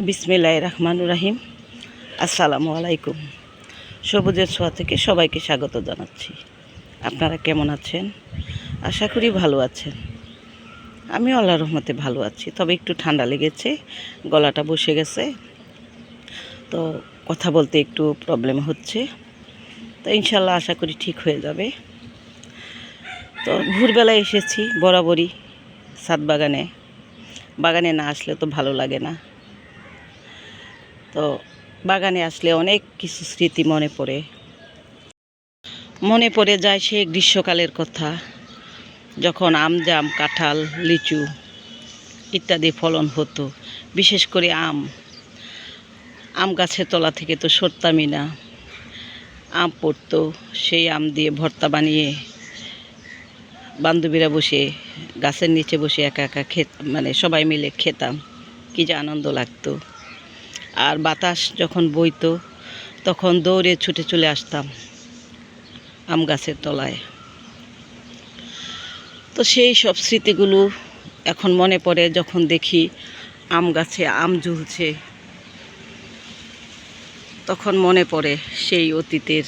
বিসমিল্লাহ রহমান রাহিম। আসসালামু আলাইকুম। সবুজের ছোঁয়া থেকে সবাইকে স্বাগত জানাচ্ছি। আপনারা কেমন আছেন? আশা করি ভালো আছেন। আমি আল্লাহ রহমতে ভালো আছি। তবে একটু ঠান্ডা লেগেছে, গলাটা বসে গেছে। তো কথা বলতে একটু প্রবলেম হচ্ছে। তো ইনশাল্লাহ আশা করি ঠিক হয়ে যাবে। তো ভোরবেলায় এসেছি বরাবরই সাত বাগানে। বাগানে না আসলে তো ভালো লাগে না। তো বাগানে আসলে অনেক কিছু স্মৃতি মনে পড়ে। মনে পড়ে যায় সেই গ্রীষ্মকালের কথা, যখন আম জাম, কাঁঠাল, লিচু ইত্যাদি ফলন হতো। বিশেষ করে আম। আম গাছের তলা থেকে তো সরতামই না। আম পড়তো, সেই আম দিয়ে ভর্তা বানিয়ে বান্ধবীরা বসে, গাছের নিচে বসে একা একা খেত মানে সবাই মিলে খেতাম। কী যে আনন্দ লাগতো। আর বাতাস যখন বইতো, তখন দৌড়ে ছুটে চলে আসতাম আম গাছের তলায়। তো সেই সব স্মৃতিগুলো এখন মনে পড়ে যখন দেখি আম গাছে আম ঝুলছে। তখন মনে পড়ে সেই অতীতের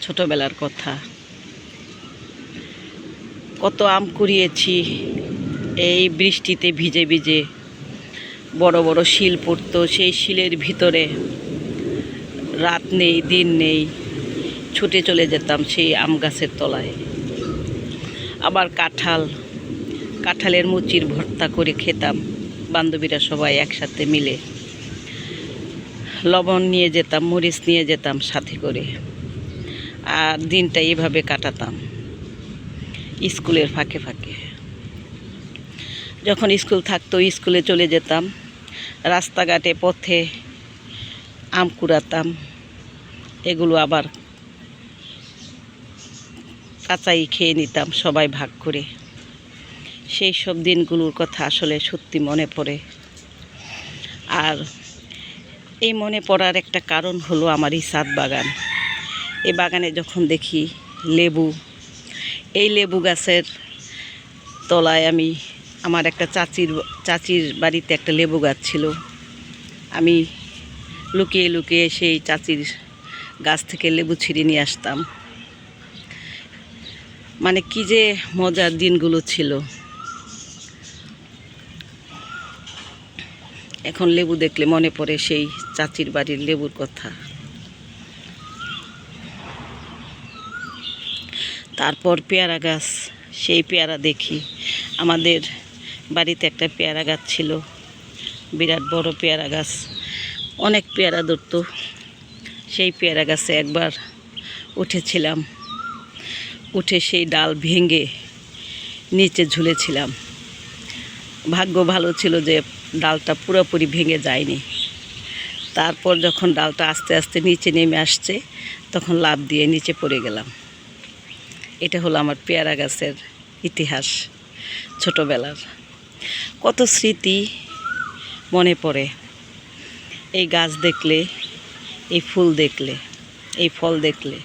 ছোটবেলার কথা। কত আম কুড়িয়েছি। এই বৃষ্টিতে ভিজে ভিজে বড় বড় শিল পড়তো সেই শিলের ভিতরে। রাত নেই, দিন নেই, ছুটে চলে যেতাম সেই আম গাছের তলায়। আবার কাঁঠাল, কাঁঠালের মুচির ভর্তা করে খেতাম, বান্ধবীরা সবাই একসাথে মিলে। লবণ নিয়ে যেতাম, মরিচ নিয়ে যেতাম সাথে করে। আর দিনটা এভাবে কাটাতাম। স্কুলের ফাঁকে ফাঁকে। যখন স্কুল থাকতো, স্কুলে চলে যেতাম। রাস্তাঘাটে পথে আম কুড়াতাম। এগুলো আবার কাঁচাই খেয়ে নিতাম, সবাই ভাগ করে। সেই সব দিনগুলোর কথা আসলে সত্যি মনে পড়ে। আর এই মনে পড়ার একটা কারণ হলো আমার এই সাত বাগান। এই বাগানে যখন দেখি লেবু এই লেবু গাছের তলায় আমি আমার একটা চাচির চাচির বাড়িতে একটা লেবু গাছ ছিল। আমি লুকিয়ে লুকিয়ে সেই চাচির গাছ থেকে লেবু ছিঁড়ে নিয়ে আসতাম। মানে কি যে মজার দিনগুলো ছিল। এখন লেবু দেখলে মনে পড়ে সেই চাচির বাড়ির লেবুর কথা। তারপর পেয়ারা গাছ, সেই পেয়ারা দেখি। আমাদের বাড়িতে একটা পেয়ারা গাছ ছিল, বিরাট বড় পেয়ারা গাছ। অনেক পেয়ারা ধরতো, সেই পেয়ারা গাছে একবার উঠেছিলাম। উঠে সেই ডাল ভেঙে নিচে ঝুলেছিলাম। ভাগ্য ভালো ছিল যে ডালটা পুরোপুরি ভেঙে যায়নি। তারপর যখন ডালটা আস্তে আস্তে নিচে নেমে আসছে, তখন লাভ দিয়ে নিচে পড়ে গেলাম। এটা হলো আমার পেয়ারা গাছের ইতিহাস ছোটোবেলার। কত স্মৃতি মনে পড়ে। এই গাছ দেখলে, এই ফুল দেখলে, এই ফল দেখলে।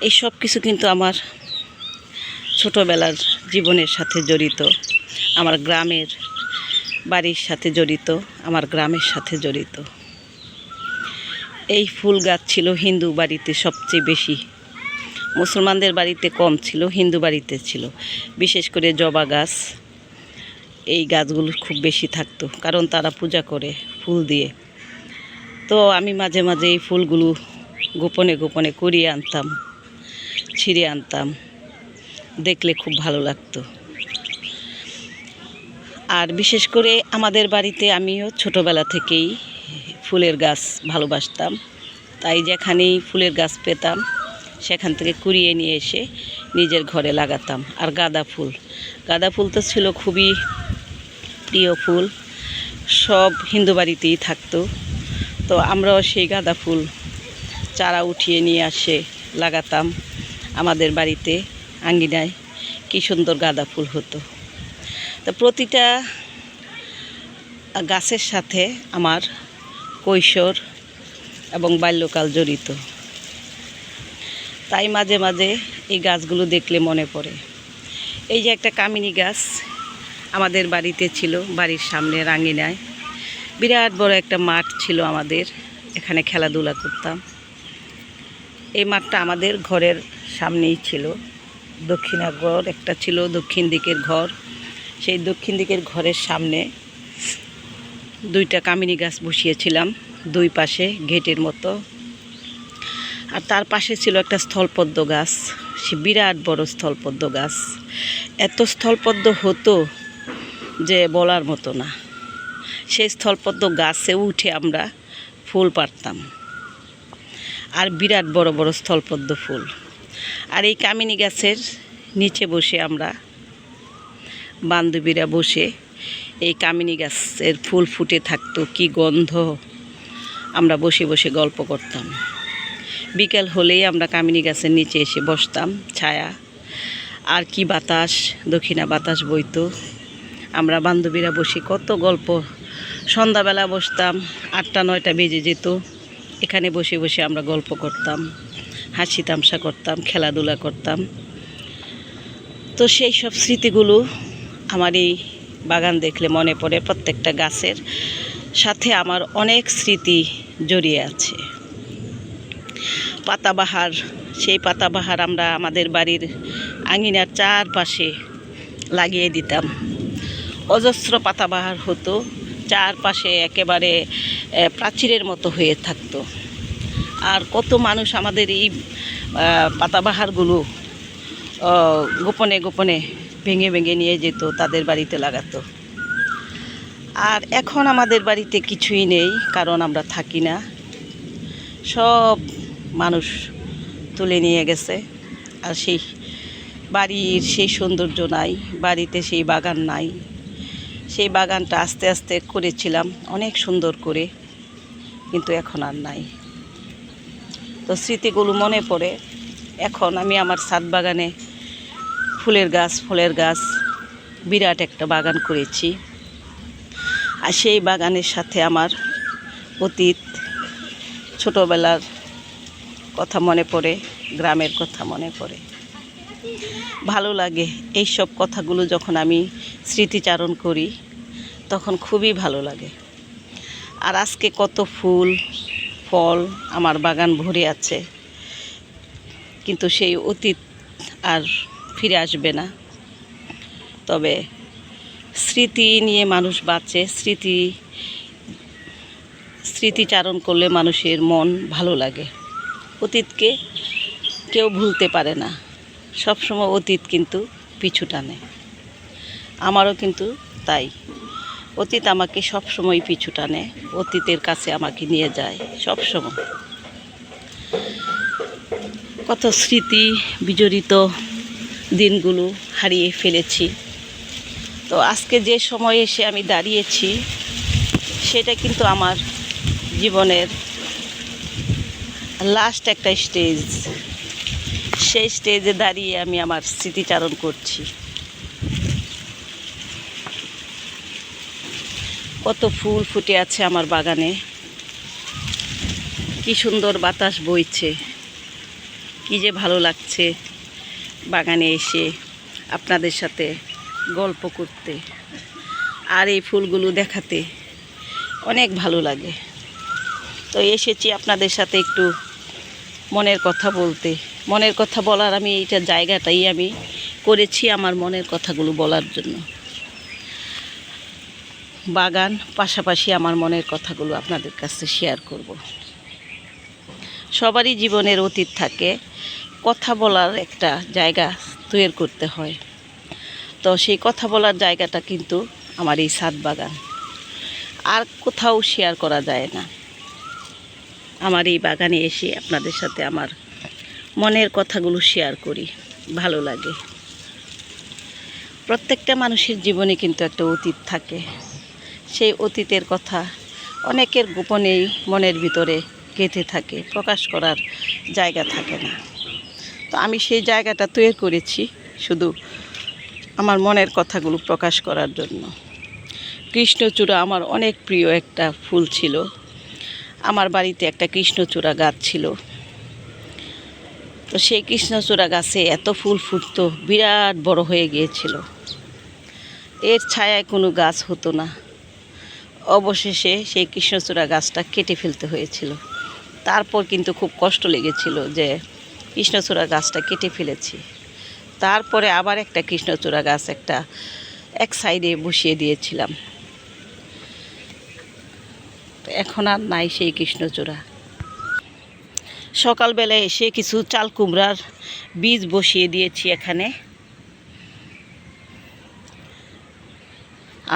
এই সব কিছু কিন্তু আমার ছোটোবেলার জীবনের সাথে জড়িত, আমার গ্রামের বাড়ির সাথে জড়িত, আমার গ্রামের সাথে জড়িত। এই ফুল গাছ ছিল হিন্দু বাড়িতে সবচেয়ে বেশি মুসলমানদের বাড়িতে কম ছিল, হিন্দু বাড়িতে ছিল। বিশেষ করে জবা গাছ, এই গাছগুলো খুব বেশি থাকতো, কারণ তারা পূজা করে ফুল দিয়ে। তো আমি মাঝে মাঝে এই ফুলগুলো গোপনে গোপনে কুড়িয়ে আনতাম, ছিঁড়ে আনতাম। দেখলে খুব ভালো লাগতো। আর বিশেষ করে আমাদের বাড়িতে আমিও ছোটোবেলা থেকেই ফুলের গাছ ভালোবাসতাম। তাই যেখানেই ফুলের গাছ পেতাম সেখান থেকে কুড়িয়ে নিয়ে এসে নিজের ঘরে লাগাতাম। আর গাঁদা ফুল। গাঁদা ফুল তো ছিল খুবই প্রিয় ফুল। সব হিন্দু বাড়িতেই থাকতো। তো আমরাও সেই গাঁদা ফুল চারা উঠিয়ে নিয়ে আসে, লাগাতাম আমাদের বাড়িতে আঙ্গিনায় কী সুন্দর গাঁদা ফুল হতো। তো প্রতিটা গাছের সাথে আমার কৈশোর এবং বাল্যকাল জড়িত। তাই মাঝে মাঝে এই গাছগুলো দেখলে মনে পড়ে। এই যে একটা কামিনী গাছ আমাদের বাড়িতে ছিল, বাড়ির সামনে রাঙিনায় বিরাট বড় একটা মাঠ ছিল আমাদের, এখানে খেলাধুলা করতাম। এই মাঠটা আমাদের ঘরের সামনেই ছিল। দক্ষিণা ঘর একটা ছিল, দক্ষিণ দিকের ঘর। সেই দক্ষিণ দিকের ঘরের সামনে দুইটা কামিনী গাছ বসিয়েছিলাম, দুই পাশে গেটের মতো। আর তার পাশে ছিল একটা স্থলপদ্ম গাছ। সে বিরাট বড় স্থলপদ্ম গাছ। এত স্থলপদ্ম হতো যে বলার মতো না। সেই স্থলপদ্ম গাছে উঠে আমরা ফুল পারতাম আর বিরাট বড় বড় স্থলপদ্ম ফুল। আর এই কামিনী গাছের নিচে বসে আমরা বান্ধবীরা বসে এই কামিনী গাছের ফুল ফুটে থাকতো, কি গন্ধ আমরা বসে বসে গল্প করতাম। বিকেল হলেই আমরা কামিনী গাছের নিচে এসে বসতাম, ছায়া। আর কি বাতাস, দক্ষিণা বাতাস বইত। আমরা বান্ধবীরা বসে কত গল্প। সন্ধ্যাবেলা বসতাম, আটটা, নয়টা বেজে যেত। এখানে বসে বসে আমরা গল্প করতাম, হাসি তামসা করতাম, খেলাধুলা করতাম। তো সেই সব স্মৃতিগুলো আমার এই বাগান দেখলে মনে পড়ে প্রত্যেকটা গাছের সাথে আমার অনেক স্মৃতি জড়িয়ে আছে। পাতাবাহার, সেই পাতাবাহার আমরা আমাদের বাড়ির আঙিনার চারপাশে লাগিয়ে দিতাম। অজস্র পাতাবাহার হতো, চারপাশে একেবারে প্রাচীরের মতো হয়ে থাকতো। আর কত মানুষ আমাদের এই পাতাবাহারগুলো গোপনে গোপনে ভেঙে ভেঙে নিয়ে যেত, তাদের বাড়িতে লাগাতো। আর এখন আমাদের বাড়িতে কিছুই নেই, কারণ আমরা থাকি না। সব মানুষ তুলে নিয়ে গেছে। আর সেই বাড়ির সেই সৌন্দর্য নাই, বাড়িতে সেই বাগান নাই। সেই বাগানটা আস্তে আস্তে করেছিলাম, অনেক সুন্দর করে, কিন্তু এখন আর নাই। তো স্মৃতিগুলো মনে পড়ে, এখন আমি আমার ছাদ বাগানে ফুলের গাছ, ফলের গাছ বিরাট একটা বাগান করেছি। আর সেই বাগানের সাথে আমার অতীত, ছোটোবেলার কথা মনে পড়ে, গ্রামের কথা মনে পড়ে। ভালো লাগে এই সব কথাগুলো যখন আমি স্মৃতিচারণ করি, তখন খুবই ভালো লাগে। আর আজকে কত ফুল, ফল আমার বাগান ভরে আছে, কিন্তু সেই অতীত আর ফিরে আসবে না। তবে স্মৃতি নিয়ে মানুষ বাঁচে, স্মৃতি, স্মৃতিচারণ করলে মানুষের মন ভালো লাগে। অতীতকে কেউ ভুলতে পারে না। সবসময় অতীত কিন্তু পিছু টানে। আমারও কিন্তু তাই। অতীত আমাকে সবসময় পিছু টানে, অতীতের কাছে আমাকে নিয়ে যায় সবসময়। কত স্মৃতি বিজড়িত দিনগুলো হারিয়ে ফেলেছি। তো আজকে যে সময়ে এসে আমি দাঁড়িয়েছি, সেটা কিন্তু আমার জীবনের লাস্ট একটা স্টেজ সেই স্টেজে দাঁড়িয়ে আমি আমার স্মৃতিচারণ করছি। কত ফুল ফুটে আছে আমার বাগানে। কি সুন্দর বাতাস বইছে। কি যে ভালো লাগছে বাগানে এসে আপনাদের সাথে গল্প করতে আর এই ফুলগুলো দেখাতে। অনেক ভালো লাগে। তো এসেছি আপনাদের সাথে একটু মনের কথা বলতে। মনের কথা বলার আমি এইটা জায়গাটাই আমি করেছি আমার মনের কথাগুলো বলার জন্য। বাগান পাশাপাশি আমার মনের কথাগুলো আপনাদের কাছে শেয়ার করব। সবারই জীবনের অতীত থাকে, কথা বলার একটা জায়গা তৈরি করতে হয়। তো সেই কথা বলার জায়গাটা কিন্তু আমার এই সাত বাগান। আর কোথাও শেয়ার করা যায় না। আমার এই বাগানে এসে আপনাদের সাথে আমার মনের কথাগুলো শেয়ার করি। ভালো লাগে। প্রত্যেকটা মানুষের জীবনে কিন্তু একটা অতীত থাকে। সেই অতীতের কথা অনেকের গোপনেই মনের ভিতরে গেঁথে থাকে, প্রকাশ করার জায়গা থাকে না। তো আমি সেই জায়গাটা তৈরি করেছি শুধু আমার মনের কথাগুলো প্রকাশ করার জন্য। কৃষ্ণচূড়া আমার অনেক প্রিয় একটা ফুল ছিল। আমার বাড়িতে একটা কৃষ্ণচূড়া গাছ ছিল। তো সেই কৃষ্ণচূড়া গাছে এত ফুল ফুটতো, বিরাট বড় হয়ে গিয়েছিল। এর ছায়ায় কোনো গাছ হতো না। অবশেষে সেই কৃষ্ণচূড়া গাছটা কেটে ফেলতে হয়েছিল। তারপর কিন্তু খুব কষ্ট লেগেছিল যে কৃষ্ণচূড়া গাছটা কেটে ফেলেছি। তারপরে আবার একটা কৃষ্ণচূড়া গাছ একটা এক সাইডে বসিয়ে দিয়েছিলাম। এখন আর নাই সেই কৃষ্ণচূড়া। সকালবেলায় এসে কিছু চাল কুমড়ার বীজ বসিয়ে দিয়েছি এখানে।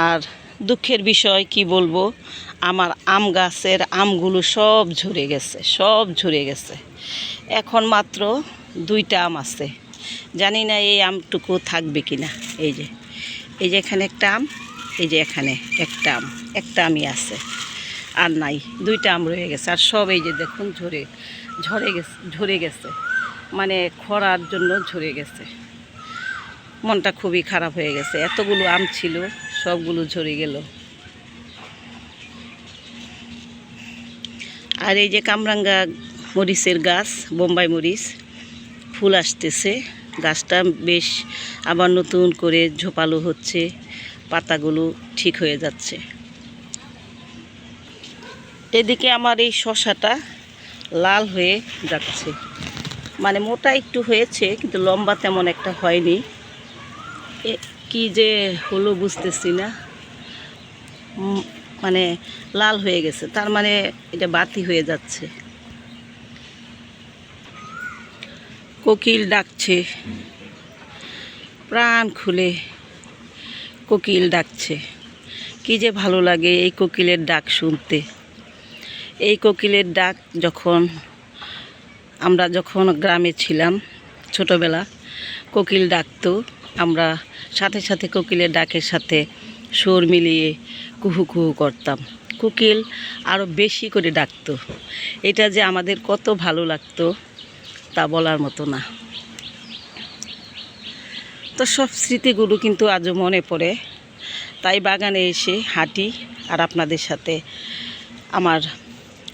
আর দুঃখের বিষয় কি বলব, আমার আম গাছের আমগুলো সব ঝরে গেছে, সব ঝরে গেছে। এখন মাত্র দুইটা আম আছে। জানি না এই আমটুকু থাকবে কি না এই যে এই যে এখানে একটা আম, এই যে এখানে একটা আম, একটা আমই আছে। আর নাই, দুইটা আম রয়ে গেছে। আর সব এই যে দেখুন ঝরে ঝরে গেছে ঝরে গেছে। মানে খরার জন্য ঝরে গেছে। মনটা খুবই খারাপ হয়ে গেছে। এতগুলো আম ছিল, সবগুলো ঝরে গেল। আর এই যে কামরাঙ্গা মরিচের গাছ, বোম্বাই মরিচ, ফুল আসতেছে। গাছটা বেশ আবার নতুন করে ঝোপালো হচ্ছে, পাতাগুলো ঠিক হয়ে যাচ্ছে। এদিকে আমার এই শশাটা লাল হয়ে যাচ্ছে। মানে মোটা একটু হয়েছে, কিন্তু লম্বা তেমন একটা হয়নি। কি যে হলো বুঝতেছি না। মানে লাল হয়ে গেছে, তার মানে এটা বাতি হয়ে যাচ্ছে। কোকিল ডাকছে। প্রাণ খুলে কোকিল ডাকছে। কি যে ভালো লাগে এই কোকিলের ডাক শুনতে। এই কোকিলের ডাক যখন আমরা যখন গ্রামে ছিলাম ছোটবেলা, কোকিল ডাকতো, আমরা সাথে সাথে কোকিলের ডাকের সাথে সুর মিলিয়ে কুহু কুহু করতাম। কোকিল আরও বেশি করে ডাকতো। এটা যে আমাদের কত ভালো লাগতো তা বলার মতো না। তো সব স্মৃতিগুলো কিন্তু আজও মনে পড়ে। তাই বাগানে এসে হাঁটি আর আপনাদের সাথে আমার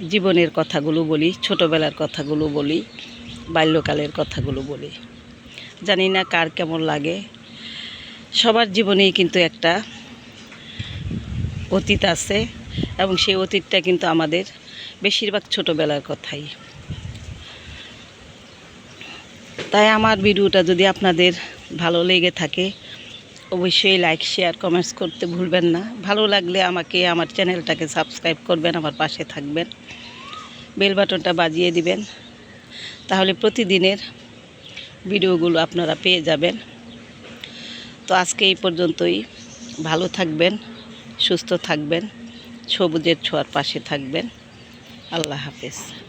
জীবনের কথাগুলো বলি, ছোটোবেলার কথাগুলো বলি, বাল্যকালের কথাগুলো বলি। জানি না কার কেমন লাগে। সবার জীবনেই কিন্তু একটা অতীত আছে এবং সেই অতীতটা কিন্তু আমাদের বেশিরভাগ ছোটোবেলার কথাই। তাই আমার ভিডিওটা যদি আপনাদের ভালো লেগে থাকে অবশ্যই লাইক শেয়ার কমেন্টস করতে ভুলবেন না। ভালো লাগলে আমাকে, আমার চ্যানেলটাকে সাবস্ক্রাইব করবেন, আমার পাশে থাকবেন। বেল বাটনটা বাজিয়ে দিবেন। তাহলে প্রতিদিনের ভিডিওগুলো আপনারা পেয়ে যাবেন। তো আজকে এই পর্যন্তই। ভালো থাকবেন, সুস্থ থাকবেন, সবুজের ছোঁয়ার পাশে থাকবেন। আল্লাহ হাফেজ।